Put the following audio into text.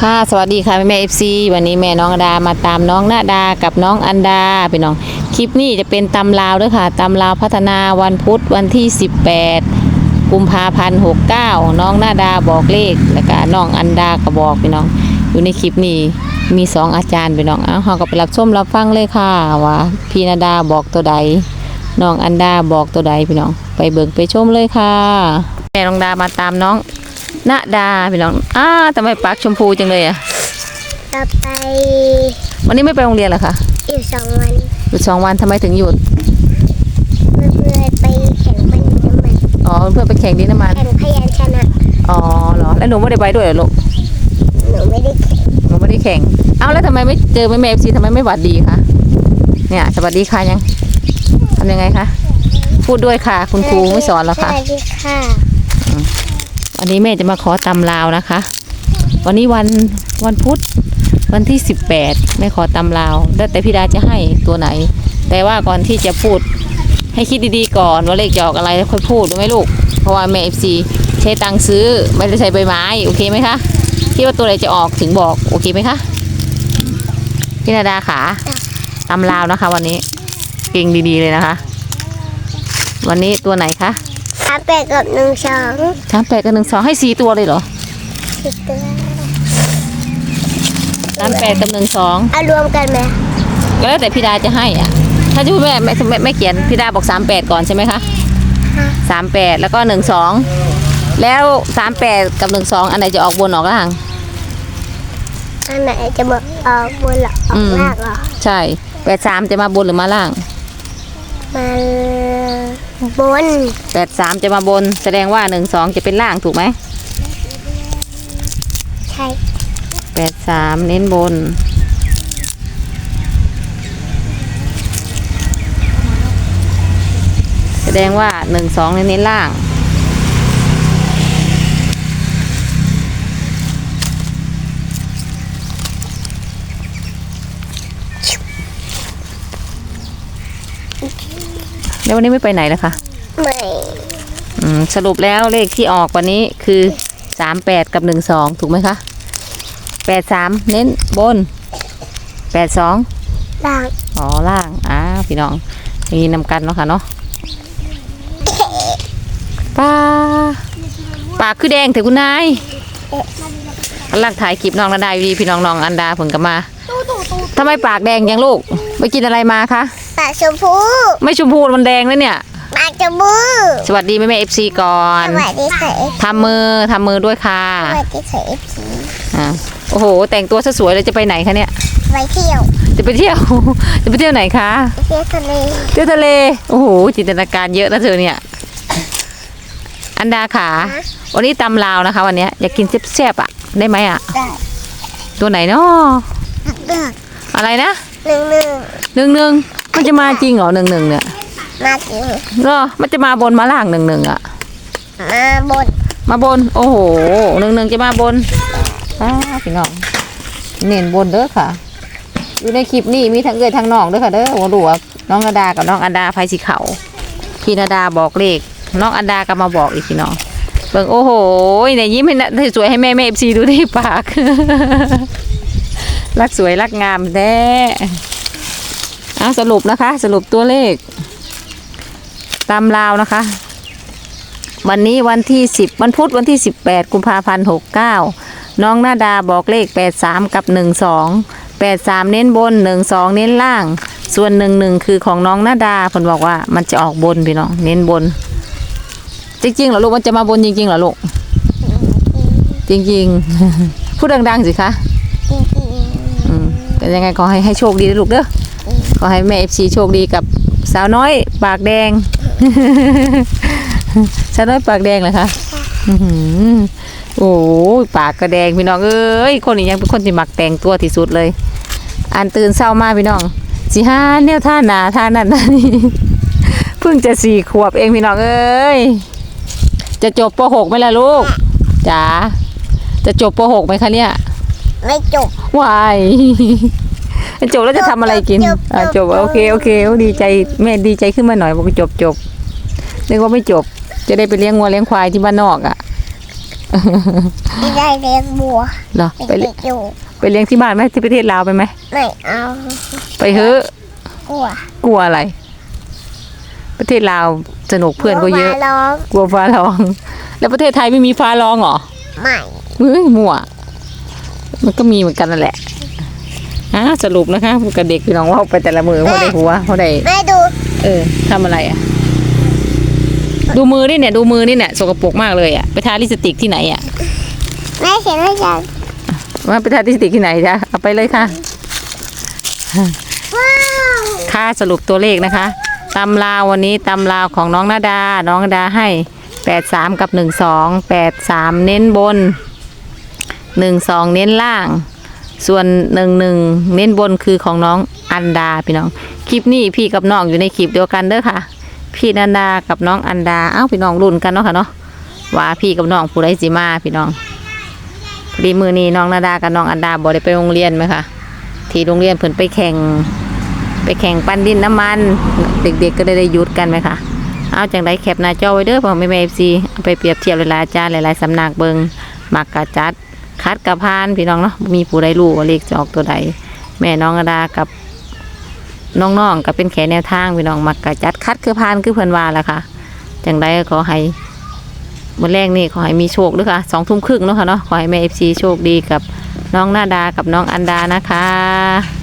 ค่ะสวัสดีค่ะแม่เอฟซีวันนี้แม่น้องดามาตามน้องนาดากับน้องอันดาพี่น้องคลิปนี้จะเป็นตำลาวด้วยค่ะตำลาวพัฒนาวันพุธวันที่ 18 กุมภาพันธ์69น้องนาดาบอกเลขแล้วก็น้องอันดาก็บอกพี่น้อง อยู่ในคลิปนี้มีสองอาจารย์พี่น้องเอาเราก็ไปรับชมรับฟังเลยค่ะว่าพี่นาดาบอกตัวใดน้องอันดาบอกตัวใดพี่น้อง ไปเบิ่งไปชมเลยค่ะ แม่น้องดามาตามน้อง นาดาพี่น้องอ้าทำไมปากชมพูจังเลยอะต่อไปวันนี้ไม่ไปโรงเรียนเหรอคะอีกสองวันหยุดสองวันทำไมถึงหยุดเพื่อนๆไปแข่งปันน้ำมันอ๋อเพื่อนไปแข่งดินน้ำมันแข่งพยัญชนะอ๋อเหรอแล้วหนูไม่ได้ไปด้วยเหรอลูกหนูไม่ได้แข่งหนูไม่ได้แข่งเอ้าแล้วทำไมไม่เจอแม่แม่เอฟซีทำไมไม่หวัดดีคะเนี่ยสวัสดีค่ะยังทำยังไงคะพูดด้วยค่ะ คุณครูไม่สอนหรอสคะวัสดีค่ะ วันนี้แม่จะมาขอตำลาวนะคะ วันนี้วันวันพุธวันที่ 18 แม่ขอตำลาวแล้วแต่พี่ดาจะให้ตัวไหน แต่ว่าก่อนที่จะพูดให้คิดดีๆก่อนว่าเลขจะออกอะไรแล้วค่อยพูดรู้ไหมลูก เพราะว่าแม่เอฟซีใช้ตังค์ซื้อไม่ได้ใช้ใบไม้โอเคไหมคะคิดว่าตัวไหนจะออกถึงบอกโอเคไหมคะพี่นาดาขาตำลาวนะคะ วันนี้เก่งดีๆเลยนะคะ วันนี้ตัวไหนคะามแปดกับหนึ่งสองสามแปดกับหนึ่งสองให้สี่ตัวเลยเหรอสิบตัวสามแปดกับหนึ่งสองเอารวมกันไหมก็แล้วแต่พี่ดาจะให้อะ ถ้าจะพูดแม่ไม่ไม่ไม่เขียนพี่ดาบอกสามแปดก่อนใช่ไหมคะสามแปดแล้วก็หนึ่งสองแล้วสามแปดกับหนึ่งสองอันไหนจะออกบนออกล่างอันไหนจะบอกออกบนหรอออกล่างเหรอใช่แปดสามจะมาบนหรือมาล่างมา บนแปดสามจะมาบน แสดงว่าหนึ่งสองจะเป็นล่างถูกไหมใช่แปดสามเน้นบน แสดงว่าหนึ่งสองเน้นล่างแล้ววันนี้ไม่ไปไหนแล้วคะ ไม่อืมสรุปแล้วเลขที่ออกวันนี้คือสามแปดกับหนึ่งสองถูกไหมคะแปดสามเน้นบนแปดสองล่างอ๋อล่างอ่าพี่น้อง มีนำกันเนาะค่ะเนาะปลาปากคือแดงเถอะคุณนายกำลังถ่ายคลิปน้องนาดาอยู่ดีพี่น้องน้องอันดาผลกับมาทำไมปากแดงยังลูก ไปกินอะไรมาคะปากชมพู ไม่ชมพูมันแดงแล้วเนี่ย ปากชมพูสวัสดีแม่แม่เอฟซีก่อนสวัสดีค่ะเอฟทำมือทำมือด้วยค่ะสวัสดีค่ะเอฟซีอ่าโอ้โห แต่งตัวซะสวยเลยจะไปไหนคะเนี่ย ไปเที่ยวจะไปเที่ยว จะไปเที่ยวไหนคะ ไปเที่ยวทะเลเที่ยวทะเล โอ้โห จินตนาการเยอะนะเธอเนี่ย อันดาขา วันนี้ตำลาวนะคะ วันเนี้ยอยากกินแซ่บๆอะ ได้ไหมอะ ได้ตัวไหนเนาะเลือกอะไรนะหนึ่งหนึ่งหนึ่งหนึ่งมันจะมาจริงเหรอหนึ่งหนึ่งเนี่ย มาจริงเหรอมันจะมาบนมาล่างหนึ่งหนึ่งอะ มาบน มาบน โอ้โหหนึ่งหนึ่งจะมาบนอ้าพี่น้อง เน้นบนเด้อค่ะ อยู่ในคลิปนี้มีทั้งเอ่ยทั้งน้องเด้อค่ะเด้อโอ้โหว่าน้องนาดากับน้องอันดาไฟสีเขาพี่นาดาบอกเลข น้องอันดาก็มาบอกอีกพี่น้องเบิ่งโอ้โหเนี่ยยิ้มให้นะสวยให้แม่แม่เอฟซีดูที่ปาก รักสวยรักงามแท้เอาสรุปนะคะ สรุปตัวเลข ตามลาวนะคะ วันนี้วันที่ 10 วันพุธวันที่ 18 กุมภาพันธ์69 น้องนาดาบอกเลข 83 กับ 12 83 เน้นบน 12 เน้นล่าง ส่วน 11 คือของน้องนาดาเพิ่นบอกว่ามันจะออกบนพี่น้อง เน้นบน จริงๆเหรอลูกมันจะมาบนจริงๆเหรอลูก จริงๆ พูดดัง ๆ สิคะจริงอืมแต่ยังไงขอให้ให้โชคดีนะลูกเด้อขอให้แม่เอฟซีโชคดีกับสาวน้อย ปากแดง สาวน้อยปากแดงเหรอคะอื้อหือโอ้ยปากกระแดงพี่น้องเอ้ยคนนี้ยังเป็นคนที่มักแต่งตัวที่สุดเลย อันตื่นเศร้ามาพี่น้องสิห้าแนวท่าหนาท่านั่นท่านี่เพิ่งจะสี่ขวบเองพี่น้องเอ้ยจะจบป .6 ไหมล่ะลูกจ๋าจะจบป .6 ไหมคะเนี่ยๆไม่จบวายจบแล้วจะทำอะไรกินจบอะจจบบโอเคโอเคโอ้ดีใจแม่ดีใจขึ้นมาหน่อยบอกจบจบ นึกว่าไม่จบ จะได้ไปเลี้ยงวัวเลี้ยงควายที่บ้านนอกอะไม่ได้เลี้ยงบัวเหรอไปเด็เลี้ยงกๆอยู่ไปเลี้ยงที่บ้านไหมที่ประเทศลาวไปไหมไม่เอาไปเถอะกลัวกลัวอะไร ประเทศลาวสนุกเพื่อนก็เยอะมาร้องกลัวฟ้าร้อง แล้วประเทศไทยไม่มีฟ้าร้องเหรอไม่เฮ้ยมั่วมันก็มีเหมือนกันนั่นแหละอะสรุปนะคะกับเด็กพี่น้องว่าไปแต่ละมือเขาได้หัวเขาได้แม่ดู เออทำอะไรอะ ดูมือนี่เนี่ยดูมือนี่เนี่ยสกปรกมากเลยอะไปทาลิปสติกที่ไหนอะแม่เขียนให้ฉันว่าไปทาลิปสติกที่ไหนจ๊ะเอาไปเลยค่ะว้าวค่าสรุปตัวเลขนะคะตำลาววันนี้ตำลาวของน้องนาดา น้องนาดาให้แปดสามกับหนึ่งสองแปดสามเน้นบนหนึ่งสองเน้นล่าง ส่วนหนึ่งหนึ่งเน้นบนคือของน้องอันดาพี่น้อง คลิปนี้พี่กับน้องอยู่ในคลิปเดียวกันเด้อค่ะ พี่นันดากับน้องอันดาเอ้าพี่น้องรุ่นกันเนาะค่ะเนาะว่าพี่กับน้องผู้ใดสิมาพี่น้องพอดีมือนี้น้องนาดากับน้องอันดาบ่ได้ไปโรงเรียนไหมคะที่โรงเรียนเพิ่นไปแข่ง ไปแข่งปั้นดินน้ำมัน เด็ก ๆ ก็ได้ได้ยุดกันไหมคะเอาจังไดแคปหน้าจอไว้เด้อพ่อแม่แม่เอฟซีเอาไปเปรียบเทียบหลายๆอาจารย์หลายๆสำนักเบิงมักกะจัดคัดกะพานพี่น้องเนาะมีผู้ใดรู้ว่าเลขจะออกตัวใดแม่น้องอดากับ น้องๆก็เป็นแขนแนวทางพี่น้องมักกะจัดคัดคือพานคือเพิ่นว่าแหละค่ะจังไดก็ขอให้วันแรกนี่ขอให้มีโชคด้วยค่ะสองทุ่มครึ่งเนาะค่ะเนาะขอให้แม่เอฟซีโชคดีกับน้องนาดากับน้องอันดานะคะ